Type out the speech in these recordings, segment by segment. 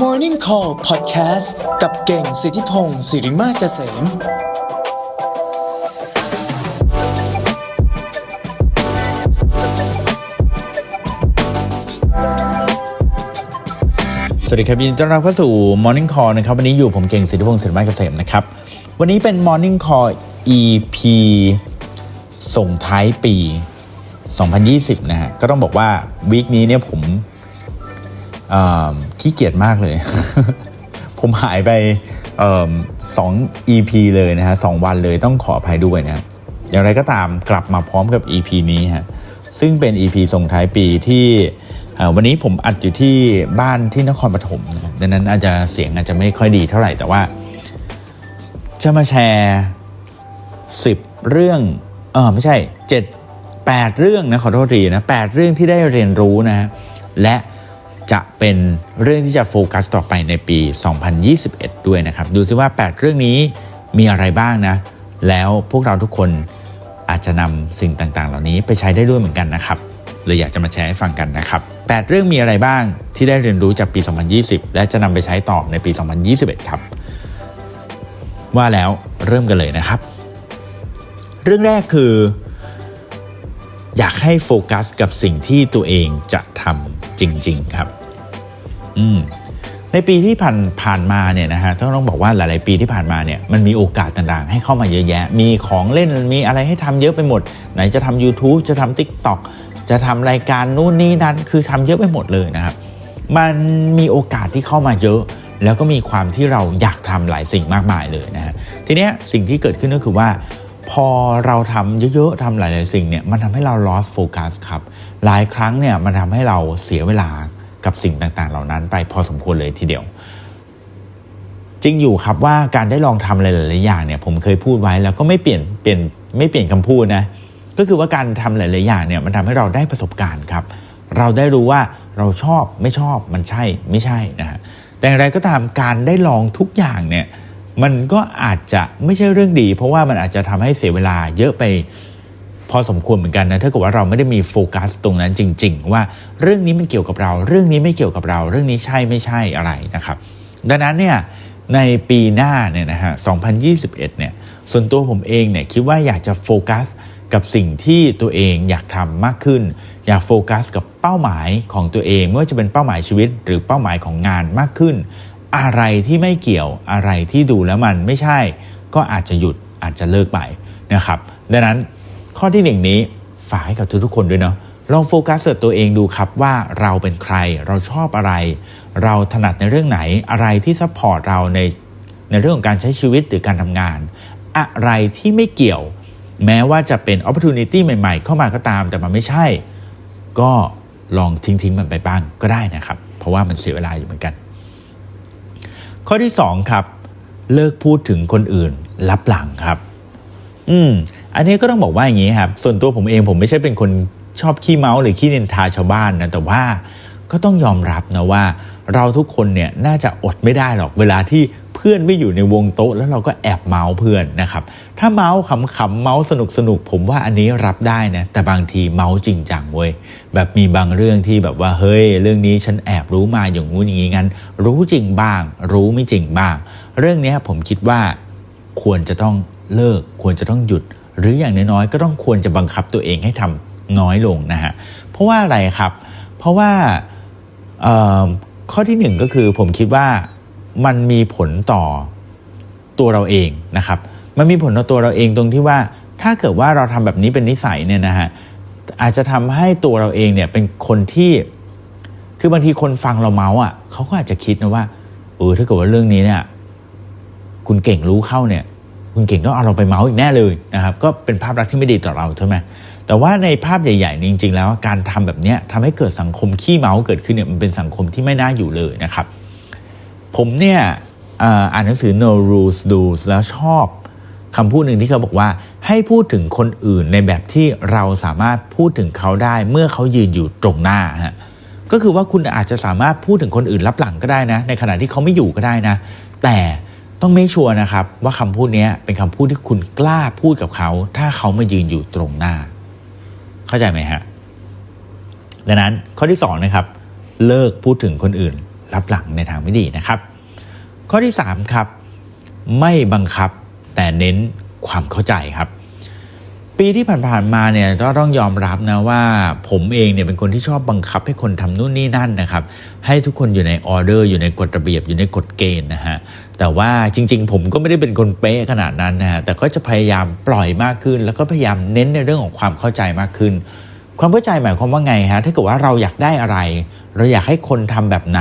Morning Call Podcast กับเก่งสิทธิพงศ์สิริมาเกษม สวัสดีครับยินดีต้อนรับเข้าสู่ Morning Call นะครับ วันนี้อยู่ผมเก่งสิทธิพงศ์สิริมาเกษมนะครับ วันนี้เป็น Morning Call EP ส่งท้ายปี 2020 นะฮะ ก็ต้องบอกว่าวีคนี้เนี่ยผมขี้เกียจมากเลย ผมหายไปอสอง EP เลยนะฮะสองวันเลยต้องขออภัยด้วยนะฮะอย่างไรก็ตามกลับมาพร้อมกับ EP นี้ฮะซึ่งเป็น EP ส่งท้ายปีที่วันนี้ผมอัดอยู่ที่บ้านที่นครปฐมนะดังนั้นอาจจะเสียงอาจจะไม่ค่อยดีเท่าไหร่แต่ว่า จะมาแชร์ 10 เรื่องเออไม่ใช่ 7 8 เรื่องนะขอโทษทีนะ8เรื่องที่ได้เรียนรู้นะฮะและจะเป็นเรื่องที่จะโฟกัสต่อไปในปี 2021 ด้วยนะครับ ดูซิว่า 8 เรื่องนี้มีอะไรบ้างนะ แล้วพวกเราทุกคนอาจจะนำสิ่งต่างๆ เหล่านี้ไปใช้ได้ด้วยเหมือนกันนะครับเลยอยากจะมาแชร์ให้ฟังกันนะครับ 8 เรื่องมีอะไรบ้างที่ได้เรียนรู้จากปี 2020 และจะนำไปใช้ต่อในปี 2021 ครับ ว่าแล้วเริ่มกันเลยนะครับ เรื่องแรกคือ อยากให้โฟกัสกับสิ่งที่ตัวเองจะทำจริง ๆ ครับ อืมในปีที่ผ่านผ่านมาเนี่ยนะฮะต้องต้องบอกว่าหลาย ๆ ปีที่ผ่านมาเนี่ยมันมีโอกาสต่างๆ ให้เข้ามาเยอะแยะ มีของเล่นมีอะไรให้ทำเยอะไปหมด ไหนจะทำ YouTube จะทำ TikTok จะทำรายการนู่นนี่นั้นคือทำเยอะไปหมดเลยนะครับ มันมีโอกาสที่เข้ามาเยอะ แล้วก็มีความที่เราอยากทำหลายสิ่งมากมายเลยนะฮะทีเนี้ยสิ่งที่เกิดขึ้นก็คือว่า พอเราทำเยอะๆทำหลายๆสิ่งเนี่ยมันทำให้เรา lost focus ครับ หลายครั้งเนี่ยมันทำให้เราเสียเวลากับสิ่งต่างๆ เหล่านั้นไปพอสมควรเลยทีเดียว จริงอยู่ครับว่าการได้ลองทำหลายๆอย่างเนี่ยผมเคยพูดไว้แล้วก็ไม่เปลี่ยนเปลี่ยนไม่เปลี่ยนคำพูดนะก็คือว่าการทำหลายๆอย่างเนี่ยมันทำให้เราได้ประสบการณ์ครับ เราได้รู้ว่าเราชอบไม่ชอบมันใช่ไม่ใช่นะฮะแต่อย่างไรก็ตามการได้ลองทุกอย่างเนี่ย มันก็อาจจะไม่ใช่เรื่องดี เพราะว่ามันอาจจะทำให้เสียเวลาเยอะไปพอสมควรเหมือนกันนะถ้าเกิดว่าเราไม่ได้มีโฟกัสตรงนั้นจริง ๆ ว่าเรื่องนี้มันเกี่ยวกับเรา เรื่องนี้ไม่เกี่ยวกับเรา เรื่องนี้ใช่ไม่ใช่อะไรนะครับ ดังนั้นเนี่ยในปีหน้าเนี่ยนะฮะ 2021 เนี่ย ส่วนตัวผมเองเนี่ยคิดว่าอยากจะโฟกัสกับสิ่งที่ตัวเองอยากทำมากขึ้น อยากโฟกัสกับเป้าหมายของตัวเองไม่ว่าจะเป็นเป้าหมายชีวิต หรือเป้าหมายของงานมากขึ้น อะไรที่ไม่เกี่ยวอะไรที่ดูแล้วมันไม่ใช่ ก็อาจจะหยุดอาจจะเลิกไปนะครับดังนั้นข้อที่หนึ่งนี้ฝากให้กับทุกๆคนด้วยเนาะลองโฟกัสตัวเองดูครับว่าเราเป็นใครเราชอบอะไร เราถนัดในเรื่องไหนอะไรที่ซัพพอร์ตเราในในเรื่องของการใช้ชีวิตหรือการทำงาน อะไรที่ไม่เกี่ยว แม้ว่าจะเป็น opportunity ใหม่ ๆ เข้ามาก็ตามแต่มันไม่ใช่ ก็ลองทิ้งๆมันไปบ้างก็ได้นะครับ เพราะว่ามันเสียเวลาอยู่เหมือนกัน ข้อที่ 2 ครับ เลิกพูดถึงคนอื่นรับหลังครับ อืม อันนี้ก็ต้องบอกว่าอย่างนี้ครับ ส่วนตัวผมเองผมไม่ใช่เป็นคนชอบขี้เมาส์หรือขี้เนินทาชาวบ้านนะแต่ว่าก็ต้องยอมรับนะว่า เราทุกคนเนี่ยน่าจะอดไม่ได้หรอกเวลาที่เพื่อนไม่อยู่ในวงโต๊ะ แล้วเราก็แอบเมาส์เพื่อนนะครับถ้าเมาส์ขำๆเมาส์สนุกสนุกๆผมว่าอันนี้รับได้นะแต่บางทีเมาส์จริงจังเว้ยแบบมีบางเรื่องที่แบบว่าเฮ้ยเรื่องนี้ฉันแอบรู้มาอย่างงู้นอย่างงี้งั้น รู้จริงบ้าง รู้ไม่จริงบ้าง เรื่องนี้ผมคิดว่าควรจะต้องเลิกควรจะต้องหยุด หรืออย่างน้อยๆก็ต้องควรจะบังคับตัวเองให้ทำน้อยลงนะฮะเพราะว่าอะไรครับ เพราะว่าเออ ข้อที่หนึ่งก็คือผมคิดว่ามันมีผลต่อตัวเราเองนะครับ มันมีผลต่อตัวเราเองตรงที่ว่าถ้าเกิดว่าเราทำแบบนี้เป็นนิสัยเนี่ยนะฮะอาจจะทำให้ตัวเราเองเนี่ยเป็นคนที่ คือบางทีคนฟังเราเมาส์อะเขาก็อาจจะคิดนะว่าเออถ้าเกิดว่าเรื่องนี้เนี่ยคุณเก่งรู้เข้าเนี่ย คุณเก่งต้องเอาเราไปเมาส์อีกแน่เลยนะครับ ก็เป็นภาพลักษณ์ที่ไม่ดีต่อเราใช่ไหม แต่ว่าในภาพใหญ่ๆนี่จริง ๆ แล้วการทำแบบนี้ทำให้เกิดสังคมขี้เมาเกิดขึ้นเนี่ยมันเป็นสังคมที่ไม่น่าอยู่เลยนะครับ ผมเนี่ยอ่าอ่านหนังสือ No Rules Rules แล้วชอบคำพูดหนึ่งที่เขาบอกว่าให้พูดถึงคนอื่นในแบบที่เราสามารถพูดถึงเขาได้เมื่อเขายืนอยู่ตรงหน้าฮะก็คือว่าคุณอาจจะสามารถพูดถึงคนอื่นรับหลังก็ได้นะ ในขณะที่เขาไม่อยู่ก็ได้นะ แต่ต้องไม่ชัวร์นะครับว่าคำพูดนี้เป็นคำพูดที่คุณกล้าพูดกับเขา ถ้าเขามายืนอยู่ตรงหน้า เข้าใจไหมฮะดังนั้นข้อที่2นะครับเลิกพูดถึงคนอื่น รับหลังในทางไม่ดีนะครับ ข้อที่3ครับไม่บังคับแต่เน้นความเข้าใจครับ ปีที่ผ่านๆมาเนี่ยก็ต้องยอมรับนะว่าผมเองเนี่ยเป็นคนที่ชอบบังคับให้คนทำนู่นนี่นั่นนะครับ ให้ทุกคนอยู่ในออเดอร์ อยู่ในกฎระเบียบอยู่ในกฎเกณฑ์นะฮะแต่ว่าจริง ๆ ผมก็ไม่ได้เป็นคนเป๊ะขนาดนั้นนะฮะแต่ก็จะพยายามปล่อยมากขึ้น แล้วก็พยายามเน้นในเรื่องของความเข้าใจมากขึ้น ความเข้าใจหมายความว่าไงฮะถ้าเกิดว่าเราอยากได้อะไร เราอยากให้คนทำแบบไหน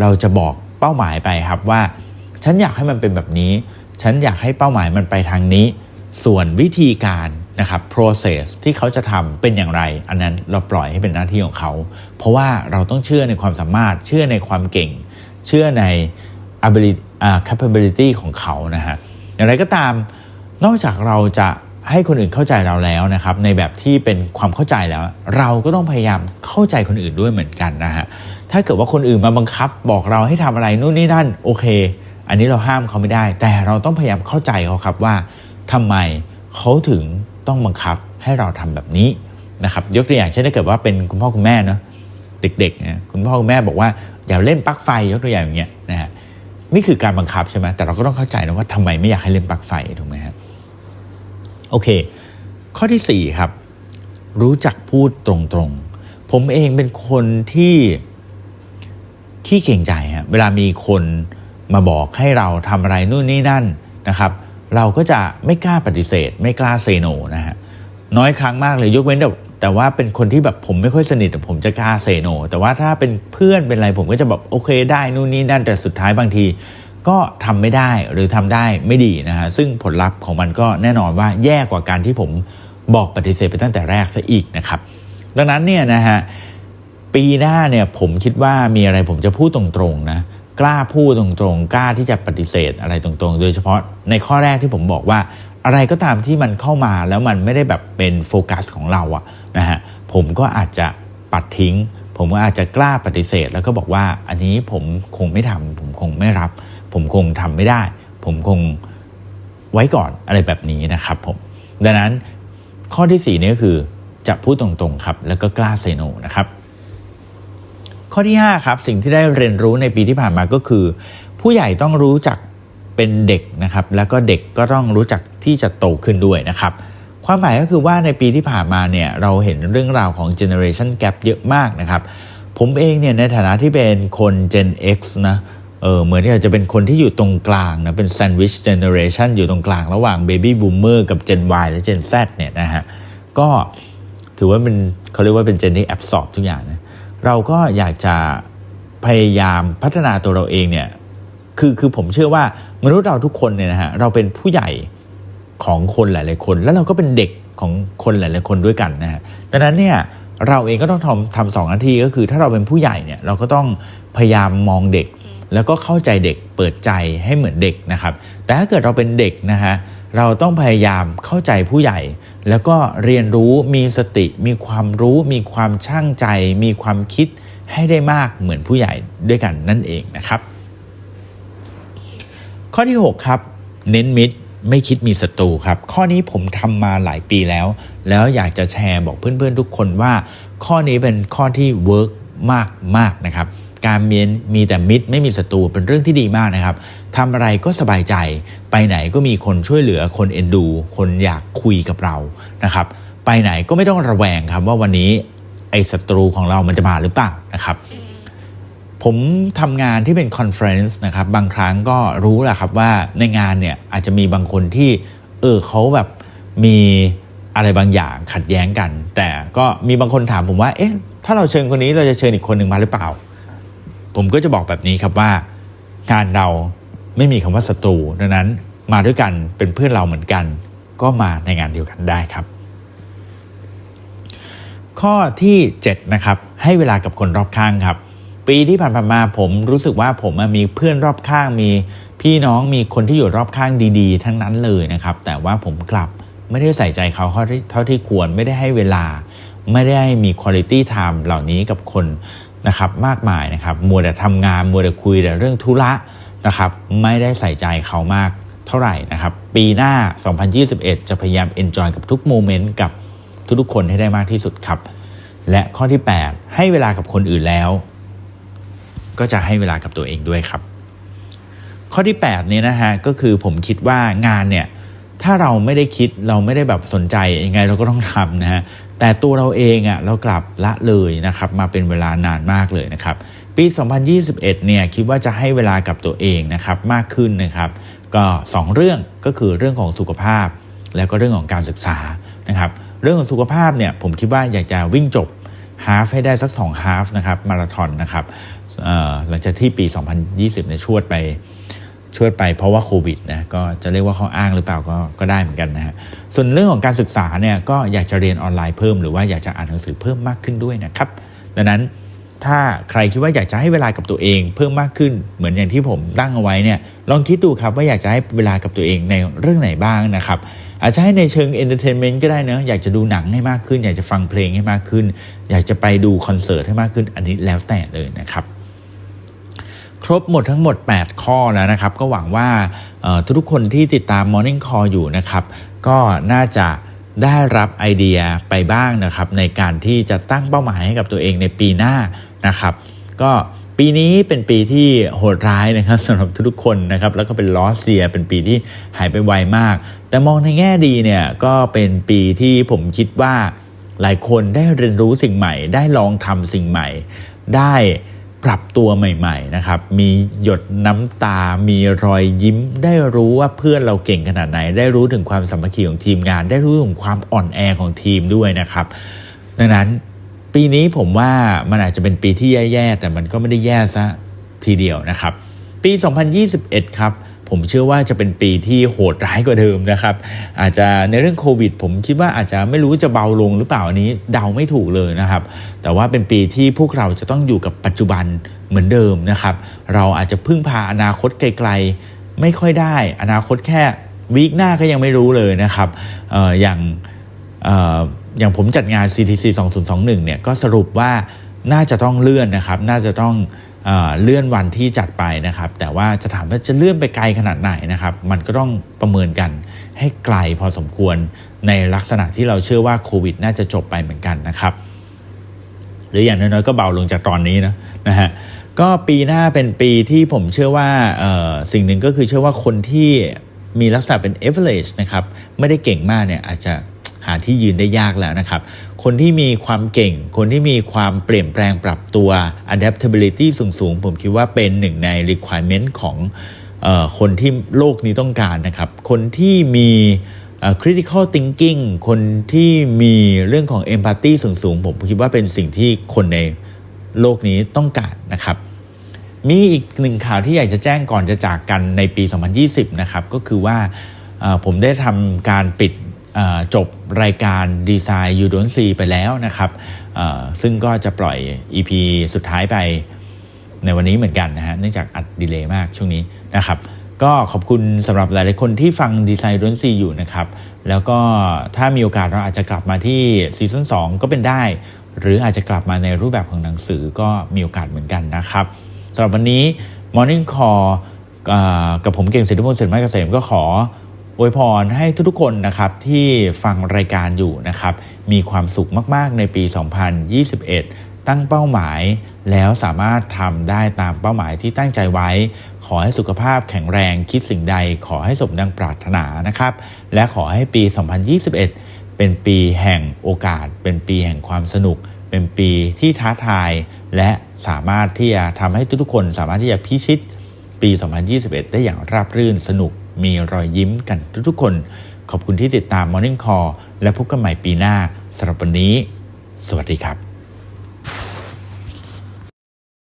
เราจะบอกเป้าหมายไปครับว่า ฉันอยากให้มันเป็นแบบนี้ ฉันอยากให้เป้าหมายมันไปทางนี้ ส่วนวิธีการ นะครับ process ที่เขาจะทำเป็นอย่างไร อันนั้นเราปล่อยให้เป็นหน้าที่ของเขา เพราะว่าเราต้องเชื่อในความสามารถ เชื่อในความเก่ง เชื่อใน ability อ่า capability ของเขานะฮะอย่างไรก็ตามนอกจากเราจะให้คนอื่นเข้าใจเราแล้วนะครับ ในแบบที่เป็นความเข้าใจแล้ว เราก็ต้องพยายามเข้าใจคนอื่นด้วยเหมือนกันนะฮะถ้าเกิดว่าคนอื่นมาบังคับบอกเราให้ทำอะไรนู่นนี่นั่นโอเค อันนี้เราห้ามเขาไม่ได้ แต่เราต้องพยายามเข้าใจเขาครับว่าทำไมเขาถึง ต้องบังคับให้เราทำแบบนี้นะครับยกตัวอย่างเช่นถ้าเกิดว่าเป็นคุณพ่อคุณแม่เนาะเด็กๆนี่ยคุณพ่อคุณแม่บอกว่าอย่าเล่นปลั๊กไฟยกตัวอย่างอย่างเงี้ยนะฮะนี่คือการบังคับใช่ไหมแต่เราก็ต้องเข้าใจนะว่าทำไมไม่อยากให้เล่นปลั๊กไฟถูกไหมฮะโอเค ข้อที่4ครับรู้จักพูดตรงๆ ผมเองเป็นคนที่ขี้เก่งใจฮะเวลามีคนมาบอกให้เราทำอะไรนู่นนี่นั่นนะครับ เราก็จะไม่กล้าปฏิเสธ ไม่กล้าเซโนนะฮะน้อยครั้งมากเลยยกเว้นแต่แต่ว่าเป็นคนที่แบบผมไม่ค่อยสนิทแต่ผมจะกล้าเซโน แต่ว่าถ้าเป็นเพื่อนเป็นอะไรผมก็จะแบบโอเคได้นู่นนี่นั่นแต่สุดท้ายบางที ก็ทำไม่ได้หรือทำได้ไม่ดีนะฮะซึ่งผลลัพธ์ของมันก็แน่นอนว่าแย่กว่าการที่ผมบอกปฏิเสธไปตั้งแต่แรกซะอีกนะครับ ดังนั้นเนี่ยนะฮะปีหน้าเนี่ยผมคิดว่ามีอะไรผมจะพูดตรงๆนะ กล้าพูดตรงๆ กล้าที่จะปฏิเสธอะไรตรงๆ โดยเฉพาะในข้อแรกที่ผมบอกว่า อะไรก็ตามที่มันเข้ามาแล้วมันไม่ได้แบบเป็นโฟกัสของเราอะนะฮะผมก็อาจจะปัดทิ้ง ผมก็อาจจะกล้าปฏิเสธ แล้วก็บอกว่าอันนี้ผมคงไม่ทำผมคงไม่รับ ผมคงทำไม่ได้ ผมคงไว้ก่อนอะไรแบบนี้นะครับผมดังนั้นข้อที่สี่นี่ก็คือจะพูดตรงๆครับ แล้วก็กล้าเซโนนะครับ ข้อที่5ครับสิ่งที่ได้เรียนรู้ในปีที่ผ่านมาก็คือ ผู้ใหญ่ต้องรู้จักเป็นเด็กนะครับ แล้วก็เด็กก็ต้องรู้จักที่จะโตขึ้นด้วยนะครับ ความหมายก็คือว่าในปีที่ผ่านมาเนี่ยเราเห็นเรื่องราวของ generation gap เยอะมากนะครับ ผมเองเนี่ยในฐานะที่เป็นคน Gen X นะเออเหมือนที่จะเป็นคนที่อยู่ตรงกลางนะเป็น sandwich generation อยู่ตรงกลางระหว่าง baby boomer กับ Gen Y และ Gen Z เนี่ยนะฮะก็ถือว่าเป็นเขาเรียกว่าเป็น gen ที่ absorb ทุกอย่างนะ เราก็อยากจะพยายามพัฒนาตัวเราเองเนี่ยคือคือผมเชื่อว่ามนุษย์เราทุกคนเนี่ยนะฮะเราเป็นผู้ใหญ่ของคนหลาย ๆ คน แล้วเราก็เป็นเด็กของคนหลาย ๆ คนด้วยกันนะฮะดังนั้นเนี่ยเราเองก็ต้องทำทำสองหน้าที่ก็คือ ถ้าเราเป็นผู้ใหญ่เนี่ยเราก็ต้องพยายามมองเด็ก แล้วก็เข้าใจเด็กเปิดใจให้เหมือนเด็กนะครับ แต่ถ้าเกิดเราเป็นเด็กนะฮะเราต้องพยายามเข้าใจผู้ใหญ่ แล้วก็เรียนรู้มีสติ มีความรู้ มีความช่างใจ มีความคิดให้ได้มากเหมือนผู้ใหญ่ด้วยกันนั่นเองนะครับ ข้อที่ 6 ครับ เน้นมิตรไม่คิดมีศัตรูครับ ข้อนี้ผมทำมาหลายปีแล้ว แล้วอยากจะแชร์บอกเพื่อนๆทุกคนว่า ข้อนี้เป็นข้อที่เวิร์กมากมากๆนะครับ การมีมีแต่มิตรไม่มีศัตรูเป็นเรื่องที่ดีมากนะครับทำอะไรก็สบายใจไปไหนก็มีคนช่วยเหลือคนเอ็นดู คนอยากคุยกับเรานะครับ ไปไหนก็ไม่ต้องระแวงครับว่าวันนี้ไอ้ศัตรูของเรามันจะมาหรือเปล่านะครับผมทำงานที่เป็นคอนเฟรนซ์นะครับบางครั้งก็รู้แหละครับว่าในงานเนี่ยอาจจะมีบางคนที่เออเขาแบบมีอะไรบางอย่างขัดแย้งกัน แต่ก็มีบางคนถามผมว่าเอ๊ะถ้าเราเชิญคนนี้เราจะเชิญอีกคนหนึ่งมาหรือเปล่า ผมก็จะบอกแบบนี้ครับว่า งานเราไม่มีคำว่าศัตรูดังนั้นมาด้วยกันเป็นเพื่อนเราเหมือนกัน ก็มาในงานเดียวกันได้ครับ ข้อที่7นะครับให้เวลากับคนรอบข้างครับ ปีที่ผ่านมาผมรู้สึกว่าผมมีเพื่อนรอบข้างมีพี่น้องมีคนที่อยู่รอบข้างดีๆ ทั้งนั้นเลยนะครับ แต่ว่าผมกลับไม่ได้ใส่ใจเขาเท่าที่ควรไม่ได้ให้เวลา ไม่ได้มีคุณ i t y time เหล่านี้กับคน นะครับมากมายนะครับมัวแต่ทำงานมัวแต่คุยแต่เรื่องธุระนะครับไม่ได้ใส่ใจเขามากเท่าไหร่นะครับปีหน้า 2021 จะพยายาม enjoy กับทุกโมเมนต์กับทุกๆคนให้ได้มากที่สุดครับ และข้อที่ 8 ให้เวลากับคนอื่นแล้ว ก็จะให้เวลากับตัวเองด้วยครับ ข้อที่8เนี่ยนะฮะก็คือผมคิดว่างานเนี่ยถ้าเราไม่ได้คิดเราไม่ได้แบบสนใจยังไงเราก็ต้องทำนะฮะ แต่ตัวเราเองอะ่ะเรากลับละเลยนะครับมาเป็นเวลานานมากเลยนะครับปี 2021 เนี่ยคิดว่าจะให้เวลากับตัวเองนะครับมากขึ้นนะครับก็ 2 เรื่องก็คือเรื่องของสุขภาพ แล้วก็เรื่องของการศึกษานะครับเรื่องของสุขภาพเนี่ยผมคิดว่าอยากจะวิ่งจบฮาฟให้ได้สัก2ฮาฟนะครับมาราธอนนะครับหลังจากที่ปี 2020เนี่ยชวดไป ช่วยไปเพราะว่าโควิดนะก็จะเรียกว่าข้ออ้างหรือเปล่าก็ก็ได้เหมือนกันนะฮะส่วนเรื่องของการศึกษาเนี่ยก็อยากจะเรียนออนไลน์เพิ่มหรือว่าอยากจะอ่านหนังสือเพิ่มมากขึ้นด้วยนะครับดังนั้นถ้าใครคิดว่าอยากจะให้เวลากับตัวเองเพิ่มมากขึ้นเหมือนอย่างที่ผมตั้งเอาไว้เนี่ยลองคิดดูครับว่าอยากจะให้เวลากับตัวเองในเรื่องไหนบ้างนะครับอาจจะให้ในเชิงเอนเตอร์เทนเมนต์ก็ได้เนะอยากจะดูหนังให้มากขึ้น อยากจะฟังเพลงให้มากขึ้น อยากจะไปดูคอนเสิร์ตให้มากขึ้น อันนี้แล้วแต่เลยนะครับ ครบหมดทั้งหมด 8 ข้อแล้วนะครับ ก็หวังว่าทุกคนที่ติดตาม Morning Call อยู่นะครับ ก็น่าจะได้รับไอเดียไปบ้างนะครับ ในการที่จะตั้งเป้าหมายให้กับตัวเองในปีหน้านะครับ ก็ปีนี้เป็นปีที่โหดร้ายนะครับสำหรับทุกๆคนนะครับ แล้วก็เป็นลอสเซียเป็นปีที่หายไปไวมาก แต่มองในแง่ดีเนี่ยก็เป็นปีที่ผมคิดว่าหลายคนได้เรียนรู้สิ่งใหม่ ได้ลองทำสิ่งใหม่ ได้ ปรับตัวใหม่ๆนะครับ มีหยดน้ำตา มีรอยยิ้ม ได้รู้ว่าเพื่อนเราเก่งขนาดไหน ได้รู้ถึงความสามัคคีของทีมงาน ได้รู้ถึงความอ่อนแอของทีมด้วยนะครับ ดังนั้นปีนี้ผมว่ามันอาจจะเป็นปีที่แย่ๆ แต่มันก็ไม่ได้แย่ซะทีเดียวนะครับ ปี 2021 ครับ ผมเชื่อว่าจะเป็นปีที่โหดร้ายกว่าเดิมนะครับ อาจจะในเรื่องโควิด ผมคิดว่าอาจจะไม่รู้จะเบาลงหรือเปล่าอันนี้เดาไม่ถูกเลยนะครับ แต่ว่าเป็นปีที่พวกเราจะต้องอยู่กับปัจจุบันเหมือนเดิมนะครับ เราอาจจะพึ่งพาอนาคตไกลๆ ไม่ค่อยได้ อนาคตแค่วีคหน้าก็ยังไม่รู้เลยนะครับอออย่างอย่างผมจัดงาน CTC 2021เนี่ยก็สรุปว่าน่าจะต้องเลื่อนนะครับ น่าจะต้อง เลื่อนวันที่จัดไปนะครับ แต่ว่าจะถามว่าจะเลื่อนไปไกลขนาดไหนนะครับ มันก็ต้องประเมินกันให้ไกลพอสมควรในลักษณะที่เราเชื่อว่าโควิด น่าจะจบไปเหมือนกันนะครับ หรืออย่างน้อยๆก็เบาลงจากตอนนี้นะนะฮะก็ปีหน้าเป็นปีที่ผมเชื่อว่าสิ่งหนึ่งก็คือเชื่อว่าคนที่มีลักษณะเป็น average นะครับ ไม่ได้เก่งมากเนี่ยอาจจะ หาที่ยืนได้ยากแล้วนะครับ คนที่มีความเก่ง คนที่มีความเปลี่ยนแปลงปรับตัว adaptability สูงๆ ผมคิดว่าเป็นหนึ่งใน requirement ของออคนที่โลกนี้ต้องการนะครับ คนที่มี critical thinking คนที่มีเรื่องของ empathy สูงๆ ผมคิดว่าเป็นสิ่งที่คนในโลกนี้ต้องการนะครับ มีอีกหนึ่งข่าวที่อยากจะแจ้งก่อนจะจากกันในปี 2020 นะครับ ก็คือว่าผมได้ทำการปิด จบรายการดีไซน์ยูดอนซีไปแล้วนะครับซึ่งก็จะปล่อย EP สุดท้ายไปในวันนี้เหมือนกันนะฮะเนื่องจากอัดดีเลย์มากช่วงนี้นะครับก็ขอบคุณสำหรับหลายๆคนที่ฟังดีไซน์ดนซีอยู่นะครับ แล้วก็ถ้ามีโอกาสเราอาจจะกลับมาที่ซีซั่น2ก็เป็นได้ หรืออาจจะกลับมาในรูปแบบของหนังสือก็มีโอกาสเหมือนกันนะครับสำหรับวันนี้ Morning Call กับผมเก่งสิทธิพงศ์เสริมเกษมก็ขอ อวยพรให้ทุกๆคนนะครับที่ฟังรายการอยู่นะครับมีความสุขมากๆในปี 2021 ตั้งเป้าหมาย แล้วสามารถทำได้ตามเป้าหมายที่ตั้งใจไว้ ขอให้สุขภาพแข็งแรงคิดสิ่งใด ขอให้สมดังปรารถนานะครับ และขอให้ปี 2021 เป็นปีแห่งโอกาส เป็นปีแห่งความสนุก เป็นปีที่ท้าทาย และสามารถที่จะทำให้ทุกๆคน สามารถที่จะพิชิตปี 2021 ได้อย่างราบรื่นสนุก มีรอยยิ้มกันทุกๆคน ขอบคุณที่ติดตาม Morning Call และพบกันใหม่ปีหน้าสำหรับวันนี้ สวัสดีครับ